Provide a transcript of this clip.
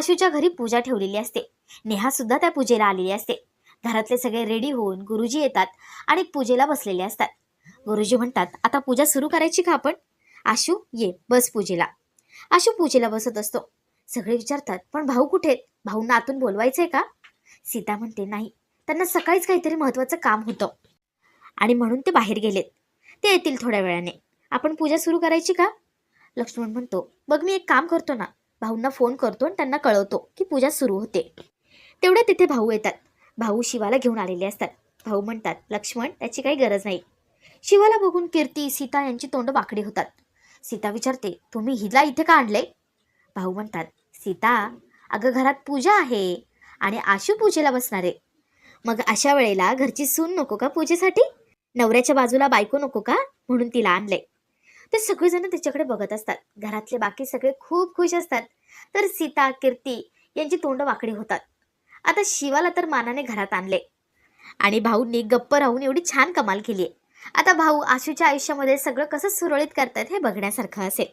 आशूच्या घरी पूजा ठेवलेली असते. नेहा सुद्धा त्या पूजेला आलेली असते. घरातले सगळे रेडी होऊन गुरुजी येतात आणि पूजेला बसलेले असतात. गुरुजी म्हणतात आता पूजा सुरू करायची का आपण? आशू ये बस पूजेला. आशू पूजेला बसत असतो. सगळे विचारतात पण भाऊ कुठे आहेत? भाऊंना आतून बोलवायचंय का? सीता म्हणते नाही त्यांना सकाळीच काहीतरी महत्वाचं काम होतं. आणि म्हणून ते बाहेर गेलेत. ते येतील थोड्या वेळाने. आपण पूजा सुरू करायची का? लक्ष्मण म्हणतो बघ मी एक काम करतो ना. भाऊंना फोन करतो आणि त्यांना कळवतो की पूजा सुरू होते. तेवढ्या तिथे भाऊ येतात. भाऊ शिवाला घेऊन आलेले असतात. भाऊ म्हणतात लक्ष्मण त्याची काही गरज नाही. शिवाला बघून कीर्ती सीता यांची तोंड वाकडी होतात. सीता विचारते तुम्ही हिला इथे का आणलंय? भाऊ म्हणतात सीता अगं घरात पूजा आहे आणि आशू पूजेला बसणार आहे. मग अशा वेळेला घरची सून नको का पूजेसाठी? नवऱ्याच्या बाजूला बायको नको का? म्हणून तिला आणलंय. ते सगळेजण त्याच्याकडे बघत असतात. घरातले बाकी सगळे खूप खुश असतात. तर सीता कीर्ती यांची तोंड वाकडी होतात. आता शिवाला तर मानाने घरात आणले. आणि भाऊंनी गप्प राहून एवढी छान कमाल केली आहे आता भाऊ आशूच्या आयुष्यामध्ये सगळं कसं सुरळीत करतात हे बघण्यासारखं असेल.